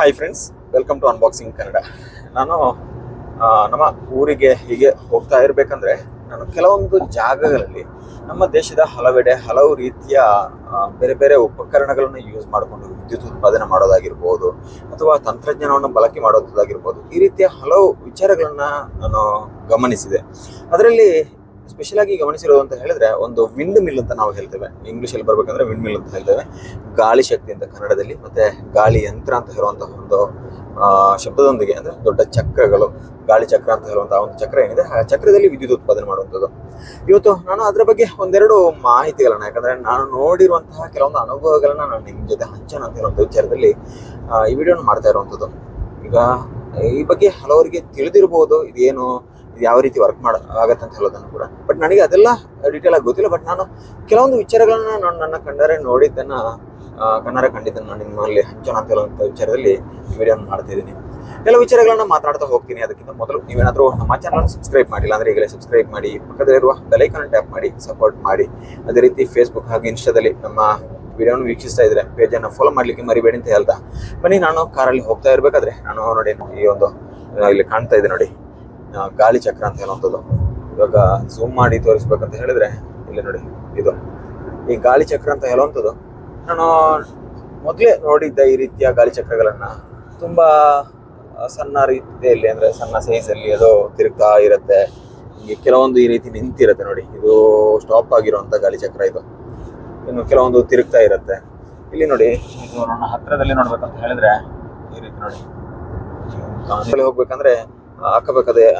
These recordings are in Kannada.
Hi friends welcome to unboxing Kannada ನಾನು ನಮ್ಮ ಊರಿಗೆ ಹೀಗೆ ಹೋಗ್ತಾ ಇರಬೇಕಂದ್ರೆ ನಾನು ಕೆಲವೊಂದು ಜಾಗಗಳಲ್ಲಿ ನಮ್ಮ ದೇಶದ ಹಲವೆಡೆ ಹಲವು ರೀತಿಯ ಬೇರೆ ಬೇರೆ ಉಪಕರಣಗಳನ್ನು ಯೂಸ್ ಮಾಡಿಕೊಂಡು ವಿದ್ಯುತ್ ಉತ್ಪಾದನೆ ಮಾಡೋದಾಗಿರ್ಬೋದು ಅಥವಾ ತಂತ್ರಜ್ಞಾನವನ್ನು ಬಳಕೆ ಮಾಡೋದಾಗಿರ್ಬೋದು ಈ ರೀತಿಯ ಹಲವು ವಿಚಾರಗಳನ್ನು ನಾನು ಗಮನಿಸಿದೆ. ಅದರಲ್ಲಿ ಸ್ಪೆಷಲ್ ಆಗಿ ಗಮನಿಸಿರೋದು ಅಂತ ಹೇಳಿದ್ರೆ ಒಂದು ವಿಂಡ್ ಮಿಲ್ ಅಂತ ನಾವು ಹೇಳ್ತೇವೆ. ಇಂಗ್ಲಿಷಲ್ಲಿ ಬರ್ಬೇಕಂದ್ರೆ ವಿಂಡ್ ಮಿಲ್ ಅಂತ ಹೇಳ್ತೇವೆ. ಗಾಳಿ ಶಕ್ತಿ ಅಂತ ಕನ್ನಡದಲ್ಲಿ ಮತ್ತೆ ಗಾಳಿ ಯಂತ್ರ ಅಂತ ಹೇಳುವಂತಹ ಒಂದು ಶಬ್ದದೊಂದಿಗೆ ಅಂದ್ರೆ ದೊಡ್ಡ ಚಕ್ರಗಳು, ಗಾಳಿ ಚಕ್ರ ಅಂತ ಹೇಳುವಂತಹ ಒಂದು ಚಕ್ರ ಏನಿದೆ, ಆ ಚಕ್ರದಲ್ಲಿ ವಿದ್ಯುತ್ ಉತ್ಪಾದನೆ ಮಾಡುವಂಥದ್ದು. ಇವತ್ತು ನಾನು ಅದರ ಬಗ್ಗೆ ಒಂದೆರಡು ಮಾಹಿತಿಗಳನ್ನ, ಯಾಕಂದ್ರೆ ನಾನು ನೋಡಿರುವಂತಹ ಕೆಲವೊಂದು ಅನುಭವಗಳನ್ನ ನಾನು ನಿಮ್ಮ ಜೊತೆ ಹಂಚೋಣ ಅಂತ ಹೇಳುವಂಥ ವಿಚಾರದಲ್ಲಿ ಈ ವಿಡಿಯೋನ ಮಾಡ್ತಾ ಇರುವಂಥದ್ದು. ಈಗ ಈ ಬಗ್ಗೆ ಹಲವರಿಗೆ ತಿಳಿದಿರಬಹುದು ಇದೇನು ಇದು ಯಾವ ರೀತಿ ವರ್ಕ್ ಮಾಡ ಆಗತ್ತೆ ಅಂತ ಹೇಳೋದನ್ನು ಕೂಡ. ಬಟ್ ನನಗೆ ಅದೆಲ್ಲ ಡೀಟೇಲ್ ಆಗಿ ಗೊತ್ತಿಲ್ಲ. ಬಟ್ ನಾನು ಕೆಲವೊಂದು ವಿಚಾರಗಳನ್ನ ನಾನು ನನ್ನ ಕಂಡರೆ ನೋಡಿದ್ದನ್ನ ಕನ್ನಡ ಖಂಡಿತ ನಾನು ನಿಮ್ಮಲ್ಲಿ ಹಂಚೋಣ ಅಂತ ಹೇಳುವಂಥ ವಿಚಾರದಲ್ಲಿ ವಿಡಿಯೋ ವಿಡಿಯೋನ ಮಾಡ್ತಾ ಇದ್ದೀನಿ. ಕೆಲವು ವಿಚಾರಗಳನ್ನ ಮಾತಾಡ್ತಾ ಹೋಗ್ತೀನಿ. ಅದಕ್ಕಿಂತ ಮೊದಲು ನೀವೇನಾದರೂ ನಮ್ಮ ಚಾನಲ್ ಸಬ್ಸ್ಕ್ರೈಬ್ ಮಾಡಿಲ್ಲ ಅಂದ್ರೆ ಈಗಲೇ ಸಬ್ಸ್ಕ್ರೈಬ್ ಮಾಡಿ ಪಕ್ಕದಲ್ಲಿರುವ ಬೆಲೈಕನ್ ಟ್ಯಾಪ್ ಮಾಡಿ ಸಪೋರ್ಟ್ ಮಾಡಿ. ಅದೇ ರೀತಿ ಫೇಸ್ಬುಕ್ ಹಾಗೆ ಇನ್ಸ್ಟಾದಲ್ಲಿ ನಮ್ಮ ವಿಡಿಯೋನ ವೀಕ್ಷಿಸ್ತಾ ಇದ್ರೆ ಪೇಜನ್ನು ಫಾಲೋ ಮಾಡ್ಲಿಕ್ಕೆ ಮರಿಬೇಡಿ ಅಂತ ಹೇಳ್ತಾ. ಬನ್ನಿ, ನಾನು ಕಾರಲ್ಲಿ ಹೋಗ್ತಾ ಇರಬೇಕಾದ್ರೆ ನಾನು ನೋಡಿ ಈ ಒಂದು ಇಲ್ಲಿ ಕಾಣ್ತಾ ಇದೆ ನೋಡಿ. ಗಾಳಿ ಚಕ್ರ ಅಂತ ಹೇಳುವಂಥದ್ದು ಇವಾಗ ಝೂಮ್ ಮಾಡಿ ತೋರಿಸ್ಬೇಕಂತ ಹೇಳಿದ್ರೆ, ಇಲ್ಲಿ ನೋಡಿ, ಇದು. ಈ ಗಾಳಿ ಚಕ್ರ ಅಂತ ಹೇಳುವಂಥದ್ದು, ನಾನು ಮೊದಲೇ ನೋಡಿದ್ದ ಈ ರೀತಿಯ ಗಾಳಿ ಚಕ್ರಗಳನ್ನು ತುಂಬ ಸಣ್ಣ ರೀತಿಯಲ್ಲಿ, ಅಂದರೆ ಸಣ್ಣ ಸೈಜಲ್ಲಿ ಅದು ತಿರುಗ್ತಾ ಇರುತ್ತೆ. ಹಿಂಗೆ ಕೆಲವೊಂದು ಈ ರೀತಿ ನಿಂತಿರುತ್ತೆ ನೋಡಿ. ಇದು ಸ್ಟಾಪ್ ಆಗಿರುವಂಥ ಗಾಳಿ ಚಕ್ರ ಇದು. ಇನ್ನು ಕೆಲವೊಂದು ತಿರುಗ್ತಾ ಇರುತ್ತೆ. ಇಲ್ಲಿ ನೋಡಿ ಇದು ನನ್ನ ಹತ್ತಿರದಲ್ಲಿ ನೋಡ್ಬೇಕಂತ ಹೇಳಿದ್ರೆ, ಈ ರೀತಿ ನೋಡಿ. ಹೋಗ್ಬೇಕಂದ್ರೆ ಆ,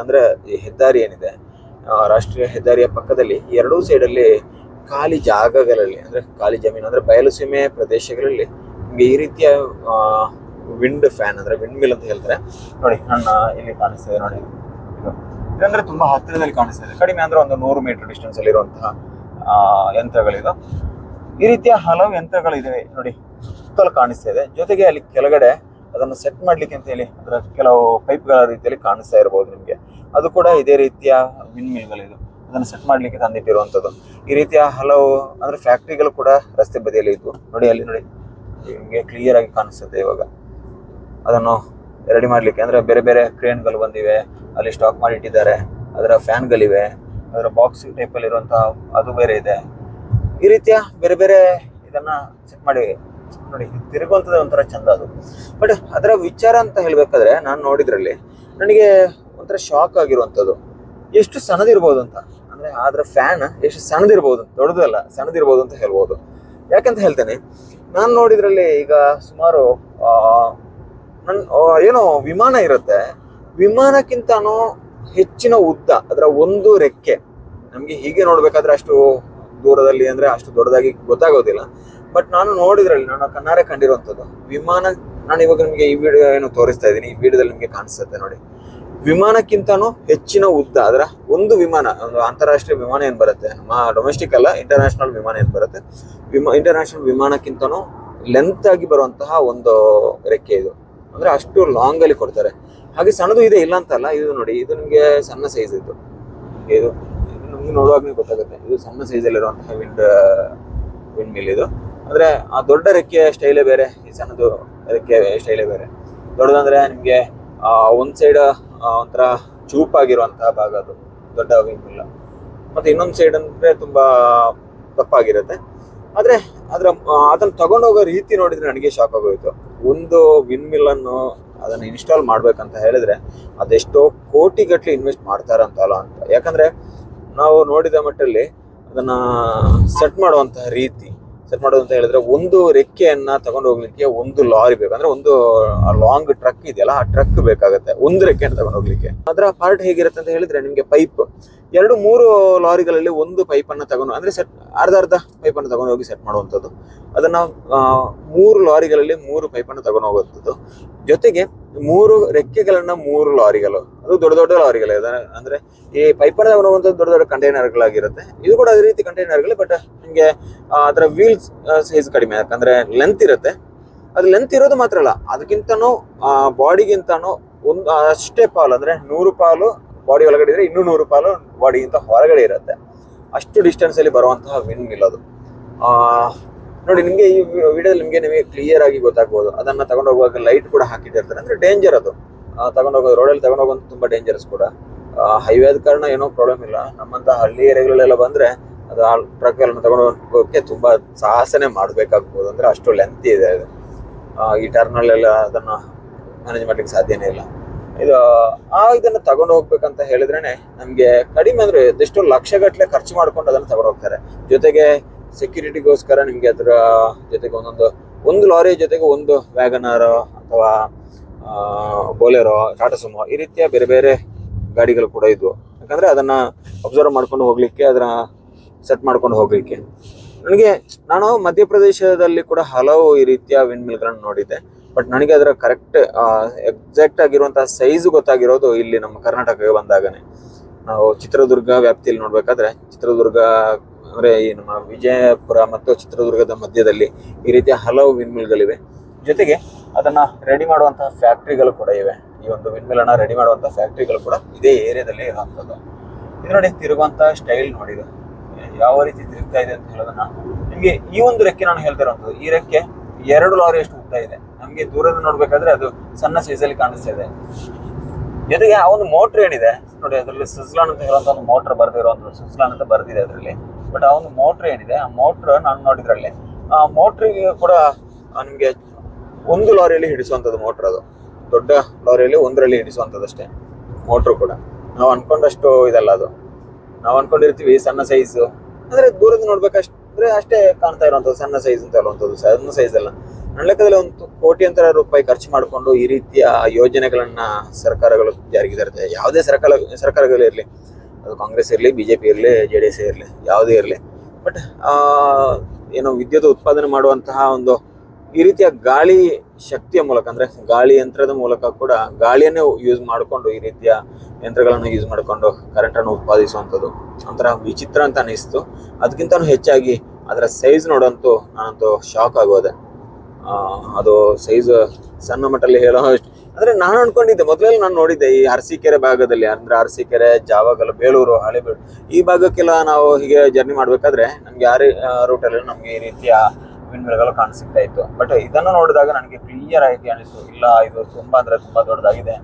ಅಂದರೆ ಹೆದ್ದಾರಿ ಏನಿದೆ ರಾಷ್ಟ್ರೀಯ ಹೆದ್ದಾರಿಯ ಪಕ್ಕದಲ್ಲಿ ಎರಡೂ ಸೈಡಲ್ಲಿ ಖಾಲಿ ಜಾಗಗಳಲ್ಲಿ ಅಂದ್ರೆ ಖಾಲಿ ಜಮೀನು ಅಂದ್ರೆ ಬಯಲು ಸೀಮೆ ಪ್ರದೇಶಗಳಲ್ಲಿ ನಿಮಗೆ ಈ ರೀತಿಯ ವಿಂಡ್ ಫ್ಯಾನ್ ಅಂದ್ರೆ ವಿಂಡ್ ಮಿಲ್ ಅಂತ ಹೇಳ್ತಾರೆ. ನೋಡಿ ನನ್ನ ಇಲ್ಲಿ ಕಾಣಿಸ್ತಾ ಇದೆ ನೋಡಿ. ಇದು ಇದಂದ್ರೆ ತುಂಬಾ ಹತ್ತಿರದಲ್ಲಿ ಕಾಣಿಸ್ತಾ ಇದೆ. ಕಡಿಮೆ ಅಂದ್ರೆ ಒಂದು ನೂರು ಮೀಟರ್ ಡಿಸ್ಟೆನ್ಸ್ ಅಲ್ಲಿ ಇರುವಂತಹ ಆ, ಯಂತ್ರಗಳಿದು. ಈ ರೀತಿಯ ಹಲವು ಯಂತ್ರಗಳಿದೆ ನೋಡಿ ಸುತ್ತಲೂ ಕಾಣಿಸ್ತಾ ಇದೆ. ಜೊತೆಗೆ ಅಲ್ಲಿ ಕೆಳಗಡೆ ಅದನ್ನು ಸೆಟ್ ಮಾಡ್ಲಿಕ್ಕೆ ಅಂತ ಹೇಳಿ ಅದರ ಕೆಲವು ಪೈಪ್ಗಳ ರೀತಿಯಲ್ಲಿ ಕಾಣಿಸ್ತಾ ಇರಬಹುದು ನಿಮಗೆ. ಅದು ಕೂಡ ಇದೇ ರೀತಿಯ ಮಿನ್ ಮಿಲ್ಗಳಿದು ಅದನ್ನು ಸೆಟ್ ಮಾಡ್ಲಿಕ್ಕೆ ತಂದಿಟ್ಟಿರುವಂಥದ್ದು. ಈ ರೀತಿಯ ಹಲವು ಅಂದರೆ ಫ್ಯಾಕ್ಟ್ರಿಗಳು ಕೂಡ ರಸ್ತೆ ಬದಿಯಲ್ಲಿ ಇದ್ವು. ನೋಡಿ, ಅಲ್ಲಿ ನೋಡಿ. ನಿಮಗೆ ಕ್ಲಿಯರ್ ಆಗಿ ಕಾಣಿಸುತ್ತೆ ಇವಾಗ. ಅದನ್ನು ರೆಡಿ ಮಾಡ್ಲಿಕ್ಕೆ ಅಂದ್ರೆ ಬೇರೆ ಬೇರೆ ಕ್ರೇನ್ಗಳು ಬಂದಿವೆ. ಅಲ್ಲಿ ಸ್ಟಾಕ್ ಮಾಡಿ ಇಟ್ಟಿದ್ದಾರೆ ಅದರ ಫ್ಯಾನ್ಗಳಿವೆ ಅದರ ಬಾಕ್ಸ್ ಟೈಪಲ್ಲಿರುವಂಥ ಅದು ಬೇರೆ ಇದೆ. ಈ ರೀತಿಯ ಬೇರೆ ಬೇರೆ ಇದನ್ನ ಸೆಟ್ ಮಾಡಿ ನೋಡಿ ತಿರುಗುವಂಥದ್ದು ಒಂಥರ ಚಂದ ಅದು. ಬಟ್ ಅದರ ವಿಚಾರ ಅಂತ ಹೇಳಬೇಕಾದ್ರೆ ನಾನು ನೋಡಿದ್ರಲ್ಲಿ ನನಗೆ ಒಂಥರ ಶಾಕ್ ಆಗಿರುವಂಥದ್ದು. ಎಷ್ಟು ಸಣ್ಣದಿರ್ಬೋದು ಅಂತ. ಅಂದರೆ ಅದರ ಫ್ಯಾನ್ ಎಷ್ಟು ಸಣ್ಣದಿರ್ಬೋದು ದೊಡ್ಡದಲ್ಲ ಸಣ್ಣದಿರ್ಬೋದು ಅಂತ ಹೇಳ್ಬೋದು. ಯಾಕಂತ ಹೇಳ್ತೇನೆ, ನಾನು ನೋಡಿದ್ರಲ್ಲಿ ಈಗ ಸುಮಾರು ನನ್ನ ನನ್ ಏನೋ ವಿಮಾನ ಇರುತ್ತೆ. ವಿಮಾನಕ್ಕಿಂತನೂ ಹೆಚ್ಚಿನ ಉದ್ದ, ಅದರ ಒಂದು ರೆಕ್ಕೆ. ನಮಗೆ ಹೀಗೆ ನೋಡಬೇಕಾದ್ರೆ ಅಷ್ಟು ದೂರದಲ್ಲಿ ಅಂದ್ರೆ ಅಷ್ಟು ದೊಡ್ಡದಾಗಿ ಗೊತ್ತಾಗೋದಿಲ್ಲ. ಬಟ್ ನಾನು ನೋಡಿದ್ರಲ್ಲಿ, ನಾನು ಕಣ್ಣಾರೆ ಕಂಡಿರುವಂಥದ್ದು. ವಿಮಾನ, ನಾನು ಇವಾಗ ನಿಮಗೆ ಈ ವಿಡಿಯೋ ಏನು ತೋರಿಸ್ತಾ ಇದ್ದೀನಿ, ಈ ವಿಡಿಯೋದಲ್ಲಿ ನಿಮಗೆ ಕಾಣಿಸುತ್ತೆ ನೋಡಿ. ವಿಮಾನಕ್ಕಿಂತನೂ ಹೆಚ್ಚಿನ ಉದ್ದ, ಅದರ ಒಂದು ವಿಮಾನ, ಒಂದು ಅಂತಾರಾಷ್ಟ್ರೀಯ ವಿಮಾನ ಏನು ಬರುತ್ತೆ? ನಮ್ಮ ಡೊಮೆಸ್ಟಿಕ್ ಅಲ್ಲ ಇಂಟರ್ನ್ಯಾಷನಲ್ ವಿಮಾನ ಏನು ಬರುತ್ತೆ? ವಿಮಾ ಇಂಟರ್ನ್ಯಾಷನಲ್ ವಿಮಾನಕ್ಕಿಂತನೂ ಲೆಂತ್ ಆಗಿ ಬರುವಂತಹ ಒಂದು ರೆಕ್ಕೆ ಇದು. ಅಂದ್ರೆ ಅಷ್ಟು ಲಾಂಗ್ ಅಲ್ಲಿ ಕೊಡ್ತಾರೆ. ಹಾಗೆ ಸಣ್ಣದು ಇದೆ ಇಲ್ಲ ಅಂತಲ್ಲ, ಇದು ನೋಡಿ, ಇದು ನಿಮಗೆ ಸಣ್ಣ ಸೈಜ್ ಇದು ಇದು. ನಮ್ಗೆ ನೋಡುವಾಗ ಗೊತ್ತಾಗುತ್ತೆ. ಇದು ಸಣ್ಣ ಸೈಜ್ ಇರುವಂತಹ ವಿಂಡ್ ವಿಂಡ್ ಮಿಲ್ ಇದು. ಅಂದ್ರೆ ಆ ದೊಡ್ಡ ರೆಕ್ಕೆಯ ಸ್ಟೈಲೇ ಬೇರೆ, ಈ ಸಣ್ಣದು ರೆಕ್ಕೆ ಸ್ಟೈಲೇ ಬೇರೆ. ದೊಡ್ಡದಂದ್ರೆ ನಿಮಗೆ ಒಂದು ಸೈಡ್ ಒಂಥರ ಚೂಪಾಗಿರುವಂತಹ ಭಾಗ ಅದು, ದೊಡ್ಡ ವಿಂಡ್ ಮಿಲ್ ಮತ್ತೆ ಇನ್ನೊಂದು ಸೈಡ್ ಅಂದ್ರೆ ತುಂಬಾ ತಪ್ಪಾಗಿರುತ್ತೆ ಆದ್ರೆ ಅದರ ಅದನ್ನು ತಗೊಂಡೋಗೋ ರೀತಿ ನೋಡಿದ್ರೆ ನನಗೆ ಶಾಕ್ ಆಗೋಯ್ತು. ಒಂದು ವಿನ್ ಮಿಲ್ ಅನ್ನು ಅದನ್ನ ಇನ್ಸ್ಟಾಲ್ ಮಾಡ್ಬೇಕಂತ ಹೇಳಿದ್ರೆ ಅದೆಷ್ಟೋ ಕೋಟಿಗಟ್ಟಲೆ ಇನ್ವೆಸ್ಟ್ ಮಾಡ್ತಾರಂತಲ್ಲ ಅಂತ. ಯಾಕಂದ್ರೆ ನಾವು ನೋಡಿದ ಮಟ್ಟಲ್ಲಿ ಅದನ್ನ ಸೆಟ್ ಮಾಡುವಂತಹ ರೀತಿ ಸೆಟ್ ಮಾಡೋದು ಅಂತ ಹೇಳಿದ್ರೆ ಒಂದು ರೆಕ್ಕೆಯನ್ನ ತಗೊಂಡು ಹೋಗ್ಲಿಕ್ಕೆ ಒಂದು ಲಾರಿ ಬೇಕು. ಅಂದ್ರೆ ಒಂದು ಲಾಂಗ್ ಟ್ರಕ್ ಇದೆಯಲ್ಲ, ಆ ಟ್ರಕ್ ಬೇಕಾಗುತ್ತೆ. ಒಂದು ರೆಕ್ಕೆಯನ್ನು ತಗೊಂಡು ಹೋಗ್ಲಿಕ್ಕೆ. ಅದರ ಪಾರ್ಟ್ ಹೇಗಿರುತ್ತೆ ಅಂತ ಹೇಳಿದ್ರೆ ನಿಮಗೆ ಪೈಪ್ ಎರಡು ಮೂರು ಲಾರಿಗಳಲ್ಲಿ ಒಂದು ಪೈಪ್ ಅನ್ನ ತಗೊಂಡು, ಅಂದ್ರೆ ಸೆಟ್ ಅರ್ಧ ಅರ್ಧ ಪೈಪ್ ಅನ್ನು ತಗೊಂಡು ಹೋಗಿ ಸೆಟ್ ಮಾಡುವಂಥದ್ದು. ಅದನ್ನ ಮೂರು ಲಾರಿಗಳಲ್ಲಿ ಮೂರು ಪೈಪ್ ಅನ್ನು ತಗೊಂಡು ಹೋಗುವಂಥದ್ದು. ಜೊತೆಗೆ ಮೂರು ರೆಕ್ಕೆಗಳನ್ನ ಮೂರು ಲಾರಿಗಳು. ಅದು ದೊಡ್ಡ ದೊಡ್ಡ ಲಾರಿಗಳು. ಅಂದ್ರೆ ಈ ಪೈಪರ್ ತಗೊಂಡು ದೊಡ್ಡ ದೊಡ್ಡ ಕಂಟೈನರ್ಗಳಾಗಿರುತ್ತೆ. ಇದು ಕೂಡ ಅದೇ ರೀತಿ ಕಂಟೈನರ್ಗಳು ಬಟ್ ನಿಮಗೆ ಅದರ ವೀಲ್ಸ್ ಸೈಜ್ ಕಡಿಮೆ. ಯಾಕಂದ್ರೆ ಲೆಂತ್ ಇರುತ್ತೆ. ಅದು ಲೆಂತ್ ಇರೋದು ಮಾತ್ರ ಅಲ್ಲ, ಅದಕ್ಕಿಂತನೂ ಬಾಡಿಗಿಂತನೂ ಒಂದು, ಅಷ್ಟೇ ಪಾಲು, ಅಂದ್ರೆ ನೂರು ಪಾಲು ಬಾಡಿ ಒಳಗಡೆ ಇದ್ರೆ ಇನ್ನೂ ನೂರು ಪಾಲು ಬಾಡಿಗಿಂತ ಹೊರಗಡೆ ಇರುತ್ತೆ. ಅಷ್ಟು ಡಿಸ್ಟೆನ್ಸ್ ಅಲ್ಲಿ ಬರುವಂತಹ ವಿನ್ ಮಿಲ್ ಅದು. ನೋಡಿ, ನಿಮಗೆ ಈ ವಿಡಿಯೋದಲ್ಲಿ ನಿಮಗೆ ನಿಮಗೆ ಕ್ಲಿಯರ್ ಆಗಿ ಗೊತ್ತಾಗ್ಬೋದು. ಅದನ್ನ ತಗೊಂಡು ಹೋಗುವಾಗ ಲೈಟ್ ಕೂಡ ಹಾಕಿಟ್ಟಿರ್ತಾರೆ. ಅಂದ್ರೆ ಡೇಂಜರ್ ಅದು. ತಗೊಂಡೋಗೋದು ರೋಡಲ್ಲಿ ತಗೊಂಡೋಗೋದು ತುಂಬಾ ಡೇಂಜರಸ್ ಕೂಡ. ಹೈವೇದ ಕಾರಣ ಏನೋ ಪ್ರಾಬ್ಲಮ್ ಇಲ್ಲ. ನಮ್ಮಂತ ಹಳ್ಳಿ ಏರಿಯಾಗಳೆಲ್ಲ ಬಂದ್ರೆ ಅದು ಆ ಟ್ರಕ್ ಎಲ್ಲ ತಗೊಂಡು ಹೋಗೋಕೆ ತುಂಬಾ ಸಾಹಸನೆ ಮಾಡಬೇಕಾಗ್ಬೋದು. ಅಂದ್ರೆ ಅಷ್ಟು ಲೆಂತ್ ಇದೆ ಅದು. ಈ ಟರ್ನಲ್ ಅದನ್ನು ಅದನ್ನ ಮ್ಯಾನೇಜ್ ಮಾಡ್ಲಿಕ್ಕೆ ಸಾಧ್ಯನೇ ಇಲ್ಲ. ಇದು, ಆ, ಇದನ್ನ ತಗೊಂಡು ಹೋಗ್ಬೇಕಂತ ಹೇಳಿದ್ರೇನೆ ನಮಗೆ ಕಡಿಮೆ ಅಂದ್ರೆ ಎಷ್ಟೋ ಲಕ್ಷಗಟ್ಟಲೆ ಖರ್ಚು ಮಾಡ್ಕೊಂಡು ಅದನ್ನ ತಗೊಂಡು ಹೋಗ್ತಾರೆ. ಜೊತೆಗೆ ಸೆಕ್ಯೂರಿಟಿಗೋಸ್ಕರ ನಿಮಗೆ ಅದರ, ಜೊತೆಗೆ ಒಂದೊಂದು, ಒಂದು ಲಾರಿ ಜೊತೆಗೆ ಒಂದು ವ್ಯಾಗನರ್ ಅಥವಾ ಬೋಲೆರೋ ಟಾಟಾ ಸುಮೋ ಈ ರೀತಿಯ ಬೇರೆ ಬೇರೆ ಗಾಡಿಗಳು ಕೂಡ ಇದ್ವು. ಯಾಕಂದ್ರೆ ಅದನ್ನ ಅಬ್ಸರ್ವ್ ಮಾಡ್ಕೊಂಡು ಹೋಗ್ಲಿಕ್ಕೆ, ಅದನ್ನು ಸೆಟ್ ಮಾಡ್ಕೊಂಡು ಹೋಗ್ಲಿಕ್ಕೆ. ನನಗೆ, ನಾನು ಮಧ್ಯಪ್ರದೇಶದಲ್ಲಿ ಕೂಡ ಹಲವು ಈ ರೀತಿಯ ವಿಂಡ್ ಮಿಲ್ಗಳನ್ನು ನೋಡಿದ್ದೆ. ಬಟ್ ನನಗೆ ಅದರ ಕರೆಕ್ಟ್ ಎಕ್ಸಾಕ್ಟ್ ಆಗಿರುವಂತಹ ಸೈಜ್ ಗೊತ್ತಾಗಿರೋದು ಇಲ್ಲಿ ನಮ್ಮ ಕರ್ನಾಟಕಕ್ಕೆ ಬಂದಾಗನೇ. ನಾವು ಚಿತ್ರದುರ್ಗ ವ್ಯಾಪ್ತಿಯಲ್ಲಿ ನೋಡಬೇಕಾದ್ರೆ, ಚಿತ್ರದುರ್ಗ ಅಂದ್ರೆ ಈ ನಮ್ಮ ವಿಜಯಪುರ ಮತ್ತು ಚಿತ್ರದುರ್ಗದ ಮಧ್ಯದಲ್ಲಿ ಈ ರೀತಿಯ ಹಲವು ವಿಂಡ್ ಮಿಲ್ಗಳಿವೆ ಜೊತೆಗೆ ಅದನ್ನ ರೆಡಿ ಮಾಡುವಂತಹ ಫ್ಯಾಕ್ಟ್ರಿಗಳು ಕೂಡ ಇವೆ. ಈ ಒಂದು ವಿಂಡ್ ರೆಡಿ ಮಾಡುವಂತಹ ಫ್ಯಾಕ್ಟ್ರಿಗಳು ಕೂಡ ಇದೇ ಏರಿಯಾದಲ್ಲಿ ಇರುವಂತದ್ದು ಇದು ನೋಡಿ ತಿರುಗುವಂತಹ ಸ್ಟೈಲ್ ನೋಡಿದೆ ಯಾವ ರೀತಿ ತಿರುಗ್ತಾ ಇದೆ ಅಂತ ಹೇಳೋದನ್ನ. ನಿಮಗೆ ಈ ಒಂದು ರೆಕ್ಕೆ ನಾನು ಹೇಳ್ತಾ ಈ ರೆಕ್ಕೆ ಎರಡು ಲಾರಿ ಅಷ್ಟು ಉದ್ದ ಇದೆ. ನಮಗೆ ದೂರದ ನೋಡ್ಬೇಕಾದ್ರೆ ಅದು ಸಣ್ಣ ಸೈಜ್ ಅಲ್ಲಿ ಕಾಣಿಸ್ತಾ ಇದೆ. ಜೊತೆಗೆ ಆ ಒಂದು ಮೋಟ್ರ್ ಏನಿದೆ, ನೋಡಿ ಅದರಲ್ಲಿ ಸುಜ್ಲಾನ್ ಅಂತ ಹೇಳುವಂತ ಒಂದು ಮೋಟ್ರ್ ಬರ್ದಿರುವಂತದ್ದು ಸುಜ್ಲಾನ್ ಅಂತ ಬರ್ದಿದೆ ಅದರಲ್ಲಿ. ಬಟ್ ಆ ಒಂದು ಮೋಟ್ರ್ ಏನಿದೆ, ಆ ಮೋಟ್ರ್ ನಾನು ನೋಡಿದ್ರಲ್ಲಿ, ಆ ಮೋಟ್ರಿಗೆ ಕೂಡ ನಿಮ್ಗೆ ಒಂದು ಲಾರಿಯಲ್ಲಿ ಹಿಡಿಸುವಂಥದ್ದು ಮೋಟ್ರ್ ಅದು. ದೊಡ್ಡ ಲಾರಿಯಲ್ಲಿ ಒಂದರಲ್ಲಿ ಹಿಡಿಸುವಂಥದ್ದು ಅಷ್ಟೇ ಮೋಟ್ರು ಕೂಡ. ನಾವು ಅನ್ಕೊಂಡಷ್ಟು ಇದಲ್ಲ ಅದು. ನಾವು ಅನ್ಕೊಂಡಿರ್ತೀವಿ ಸಣ್ಣ ಸೈಜು ಅಂದರೆ ದೂರದ ನೋಡ್ಬೇಕಷ್ಟೇ ಅಷ್ಟೇ ಕಾಣ್ತಾ ಇರುವಂತದ್ದು ಸಣ್ಣ ಸೈಜ್ ಅಂತ ಹೇಳುವಂಥದ್ದು, ಸಣ್ಣ ಸೈಜ್ ಅಲ್ಲ. ನನ್ನ ಲೆಕ್ಕದಲ್ಲಿ ಒಂದು ಕೋಟ್ಯಂತರ ರೂಪಾಯಿ ಖರ್ಚು ಮಾಡಿಕೊಂಡು ಈ ರೀತಿಯ ಯೋಜನೆಗಳನ್ನ ಸರ್ಕಾರಗಳು ಜಾರಿಗೆ ತರುತ್ತೆ ಯಾವುದೇ ಸರ್ಕಾರ ಸರ್ಕಾರಗಳಿರಲಿ ಅದು ಕಾಂಗ್ರೆಸ್ ಇರಲಿ, ಬಿಜೆಪಿ ಇರಲಿ, ಜೆ ಡಿ ಎಸ್ ಇರಲಿ, ಯಾವುದೇ ಇರಲಿ. ಬಟ್ ಏನು ವಿದ್ಯುತ್ ಉತ್ಪಾದನೆ ಮಾಡುವಂತಹ ಒಂದು ಈ ರೀತಿಯ ಗಾಳಿ ಶಕ್ತಿಯ ಮೂಲಕ, ಅಂದ್ರೆ ಗಾಳಿ ಯಂತ್ರದ ಮೂಲಕ ಕೂಡ ಗಾಳಿಯನ್ನೇ ಯೂಸ್ ಮಾಡಿಕೊಂಡು ಈ ರೀತಿಯ ಯಂತ್ರಗಳನ್ನು ಯೂಸ್ ಮಾಡಿಕೊಂಡು ಕರೆಂಟ್ ಅನ್ನು ಉತ್ಪಾದಿಸುವಂಥದ್ದು. ಒಂಥರ ವಿಚಿತ್ರ ಅಂತ ಅನಿಸ್ತು ಅದಕ್ಕಿಂತ ಹೆಚ್ಚಾಗಿ ಅದರ ಸೈಜ್ ನೋಡಂತೂ ನಾನಂತೂ ಶಾಕ್ ಆಗೋದೆ. ಅದು ಸೈಜ್ ಸಣ್ಣ ಮಟ್ಟಲ್ಲಿ ಹೇಳೋ ಅಂದ್ರೆ ನಾನು ಅನ್ಕೊಂಡಿದ್ದೆ ಮೊದಲೇ ನಾನು ನೋಡಿದ್ದೆ ಈ ಅರಸೀಕೆರೆ ಭಾಗದಲ್ಲಿ, ಅಂದ್ರೆ ಅರಸೀಕೆರೆ, ಜಾವಗಲ್, ಬೇಲೂರು ಹಳೆಬೇಳೂರು ಈ ಭಾಗಕ್ಕೆಲ್ಲ ನಾವು ಹೀಗೆ ಜರ್ನಿ ಮಾಡ್ಬೇಕಾದ್ರೆ ನಮ್ಗೆ ಯಾರು ರೂಟಲ್ಲಿ ನಮ್ಗೆ ಈ ರೀತಿಯ ವಿಂಡ್ಮಿಲ್ಗಳು ಕಾಣಿಸ್ತಾ ಇತ್ತು. ಬಟ್ ಇದನ್ನು ನೋಡಿದಾಗ ನನಗೆ ಕ್ಲಿಯರ್ ಆಗಿ ಅನಿಸ್ತು. ಇಲ್ಲ ಇದು ತುಂಬಾ ಅಂದ್ರೆ ತುಂಬಾ ದೊಡ್ಡದಾಗಿದೆ.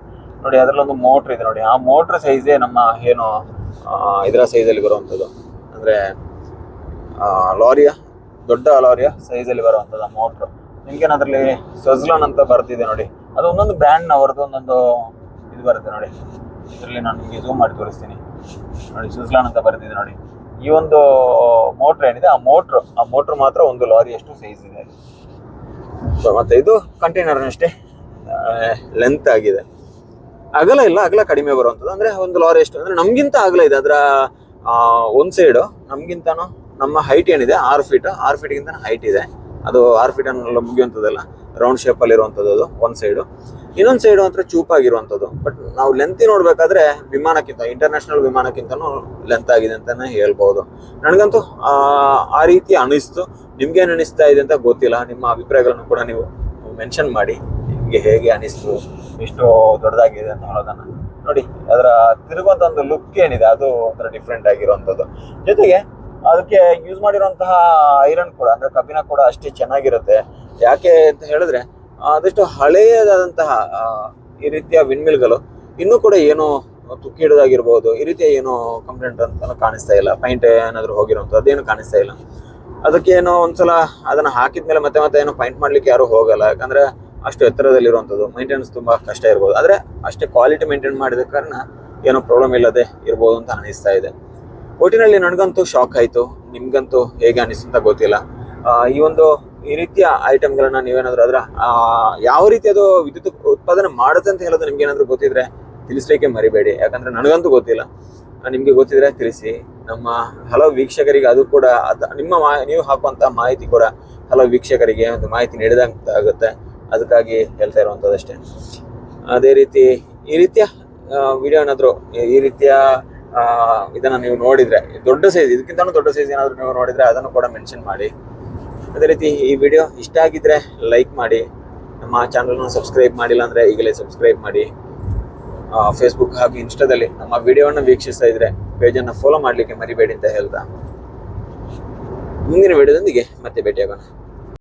ನೋಡಿ ಅದರಲ್ಲಿ ಒಂದು ಮೋಟ್ರ್ ಇದೆ ನೋಡಿ. ಆ ಮೋಟ್ರ್ ಸೈಜೇ ನಮ್ಮ ಏನು ಆ, ಇದರ ಸೈಜಲ್ಲಿ ಬರುವಂಥದ್ದು. ಅಂದ್ರೆ ಆ, ಲಾರಿಯ ದೊಡ್ಡ ಲಾರಿಯ ಸೈಜಲ್ಲಿ ಬರುವಂಥದ್ದು ಮೋಟ್ರ್ ನಿಮ್ಗೆ ಅದರಲ್ಲಿ ಸಜ್ಲಾನ್ ಅಂತ ಬರ್ತಿದೆ ನೋಡಿ. ಅದು ಒಂದೊಂದು ಬ್ರ್ಯಾಂಡ್ ಅವರದ್ದು ಒಂದೊಂದು ಇದು ಬರುತ್ತೆ ನೋಡಿ. ಇದರಲ್ಲಿ ನಾನು ನಿಮಗೆ ಝೂಮ್ ಮಾಡಿ ತೋರಿಸ್ತೀನಿ. ನೋಡಿ ಸುಜ್ಲಾನ್ ಅಂತ ಬರ್ತಿದೆ ನೋಡಿ. ಈ ಒಂದು ಮೋಟ್ರ್ ಏನಿದೆ, ಆ ಮೋಟ್ರ್ ಆ ಮೋಟ್ರ್ ಮಾತ್ರ ಒಂದು ಲಾರಿಯಷ್ಟು ಸೈಜ್ ಇದೆ ಸೊ ಮತ್ತೆ ಇದು ಕಂಟೈನರ್ ಅಷ್ಟೇ. ಲೆಂತ್ ಆಗಿದೆ. ಅಗಲ ಇಲ್ಲ, ಅಗಲ ಕಡಿಮೆ ಬರುವಂಥದ್ದು. ಅಂದ್ರೆ ಒಂದು ಲಾರಿ ಎಷ್ಟು ಅಂದ್ರೆ ನಮ್ಗಿಂತ ಅಗಲ ಇದೆ. ಅದರ ಒಂದ್ ಸೈಡ್ ನಮಗಿಂತನೂ ನಮ್ಮ ಹೈಟ್ ಏನಿದೆ, ಆರು ಫೀಟ್ ಆರು ಫೀಟ್ಗಿಂತ ಹೈಟ್ ಇದೆ. ಅದು ಆರು ಫೀಟ್ ಮುಗಿಯುವಂಥದ್ದಲ್ಲ. ರೌಂಡ್ ಶೇಪ್ ಅಲ್ಲಿ ಅದು, ಒಂದ್ ಸೈಡ್ ಇನ್ನೊಂದ್ ಸೈಡ್ ಮಾತ್ರ ಚೂಪಾಗಿರುವಂಥದ್ದು ಬಟ್ ನಾವು ಲೆಂತ್ ನೋಡ್ಬೇಕಾದ್ರೆ ವಿಮಾನಕ್ಕಿಂತ ಇಂಟರ್ನ್ಯಾಷನಲ್ ವಿಮಾನಕ್ಕಿಂತನೂ ಲೆಂತ್ ಆಗಿದೆ ಅಂತಾನೆ ಹೇಳ್ಬೋದು. ನನಗಂತೂ, ಆ ರೀತಿ ಅನಿಸ್ತು. ನಿಮ್ಗೇನು ಅನಿಸ್ತಾ ಇದೆ ಅಂತ ಗೊತ್ತಿಲ್ಲ. ನಿಮ್ಮ ಅಭಿಪ್ರಾಯಗಳನ್ನು ಕೂಡ ನೀವು ಮೆನ್ಷನ್ ಮಾಡಿ. ನಿಮಗೆ ಹೇಗೆ ಅನಿಸ್ತು, ಇಷ್ಟು ದೊಡ್ಡದಾಗಿದೆ ಅಂತ ಹೇಳೋದನ್ನ. ನೋಡಿ, ಅದರ ತಿರುಗುವಂಥ ಒಂದು ಲುಕ್ ಏನಿದೆ, ಅದು ಒಂಥರ ಡಿಫ್ರೆಂಟ್ ಆಗಿರುವಂತದ್ದು ಜೊತೆಗೆ, ಅದಕ್ಕೆ ಯೂಸ್ ಮಾಡಿರುವಂತಹ ಐರನ್ ಕೂಡ, ಅಂದ್ರೆ ಕಬ್ಬಿನ ಕೂಡ ಅಷ್ಟೇ ಚೆನ್ನಾಗಿರುತ್ತೆ. ಯಾಕೆ ಅಂತ ಹೇಳಿದ್ರೆ ಆದಷ್ಟು ಹಳೆಯದಾದಂತಹ ಈ ರೀತಿಯ ವಿನ್ಮಿಲ್ಗಳು ಇನ್ನೂ ಕೂಡ ಏನೋ ತುಕ್ಕಿ ಹಿಡಿದಾಗಿರ್ಬೋದು, ಈ ರೀತಿಯ ಏನೋ ಕಂಪ್ಲೇಂಟ್ ಅಂತ ಕಾಣಿಸ್ತಾ ಇಲ್ಲ. ಪೈಂಟ್ ಏನಾದರೂ ಹೋಗಿರುವಂಥದ್ದು ಅದೇನು ಕಾಣಿಸ್ತಾ ಇಲ್ಲ. ಅದಕ್ಕೆ ಏನೋ ಒಂದ್ಸಲ ಅದನ್ನ ಹಾಕಿದ್ಮೇಲೆ ಮತ್ತೆ ಮತ್ತೆ ಏನೋ ಪೈಂಟ್ ಮಾಡ್ಲಿಕ್ಕೆ ಯಾರು ಹೋಗಲ್ಲ. ಯಾಕಂದ್ರೆ ಅಷ್ಟು ಎತ್ತರದಲ್ಲಿರುವಂಥದ್ದು ಮೈಂಟೆನೆನ್ಸ್ ತುಂಬಾ ಕಷ್ಟ ಇರ್ಬೋದು. ಆದ್ರೆ ಅಷ್ಟೇ ಕ್ವಾಲಿಟಿ ಮೇಂಟೈನ್ ಮಾಡಿದ ಕಾರಣ ಏನೋ ಪ್ರಾಬ್ಲಮ್ ಇಲ್ಲದೆ ಇರ್ಬೋದು ಅಂತ ಅನಿಸ್ತಾ ಇದೆ. ಒಟ್ಟಿನಲ್ಲಿ ನನಗಂತೂ ಶಾಕ್ ಆಯ್ತು. ನಿಮಗಂತೂ ಹೇಗೆ ಅನಿಸ್ತು ಅಂತ ಗೊತ್ತಿಲ್ಲ. ಈ ಒಂದು ಈ ರೀತಿಯ ಐಟಮ್ಗಳನ್ನ ನೀವೇನಾದ್ರೂ ಅದರ ಯಾವ ರೀತಿ ಅದು ವಿದ್ಯುತ್ ಉತ್ಪಾದನೆ ಮಾಡುತ್ತೆ ಅಂತ ಹೇಳೋದು ನಿಮ್ಗೆ ಏನಾದ್ರು ಗೊತ್ತಿದ್ರೆ ತಿಳಿಸ್ಲಿಕ್ಕೆ ಮರಿಬೇಡಿ. ಯಾಕಂದ್ರೆ ನನಗಂತೂ ಗೊತ್ತಿಲ್ಲ. ನಿಮ್ಗೆ ಗೊತ್ತಿದ್ರೆ ತಿಳಿಸಿ. ನಮ್ಮ ಹಲವು ವೀಕ್ಷಕರಿಗೆ ಅದು ಕೂಡ ಅದ, ನಿಮ್ಮ ಮಾ- ನೀವು ಹಾಕುವಂತ ಮಾಹಿತಿ ಕೂಡ ಹಲವು ವೀಕ್ಷಕರಿಗೆ ಒಂದು ಮಾಹಿತಿ ನೀಡಿದಂತಾಗುತ್ತೆ ಅದಕ್ಕಾಗಿ ಹೇಳ್ತಾ ಇರುವಂಥದ್ದಷ್ಟೇ ಅದೇ ರೀತಿ ಈ ರೀತಿಯ ವಿಡಿಯೋ ಏನಾದ್ರು, ಈ- ರೀತಿಯ ಇದನ್ನ ನೀವು ನೋಡಿದ್ರೆ, ದೊಡ್ಡ ಸೈಜ್ ಇದಕ್ಕಿಂತ ದೊಡ್ಡ ಸೈಜ್ ಏನಾದರೂ ನೀವು ನೋಡಿದ್ರೆ ಅದನ್ನು ಕೂಡ ಮೆನ್ಷನ್ ಮಾಡಿ. ಅದೇ ರೀತಿ ಈ ವಿಡಿಯೋ ಇಷ್ಟ ಆಗಿದ್ರೆ ಲೈಕ್ ಮಾಡಿ. ನಮ್ಮ ಚಾನಲ್ನ ಸಬ್ಸ್ಕ್ರೈಬ್ ಮಾಡಿಲ್ಲ ಅಂದ್ರೆ ಈಗಲೇ ಸಬ್ಸ್ಕ್ರೈಬ್ ಮಾಡಿ. ಫೇಸ್ಬುಕ್ ಹಾಗೂ ಇನ್ಸ್ಟಾದಲ್ಲಿ ನಮ್ಮ ವಿಡಿಯೋವನ್ನು ವೀಕ್ಷಿಸ್ತಾ ಇದ್ರೆ ಪೇಜನ್ನು ಫಾಲೋ ಮಾಡಲಿಕ್ಕೆ ಮರಿಬೇಡಿ ಅಂತ ಹೇಳ್ತಾ. ಮುಂದಿನ ವಿಡಿಯೋದೊಂದಿಗೆ ಮತ್ತೆ ಭೇಟಿಯಾಗೋಣ.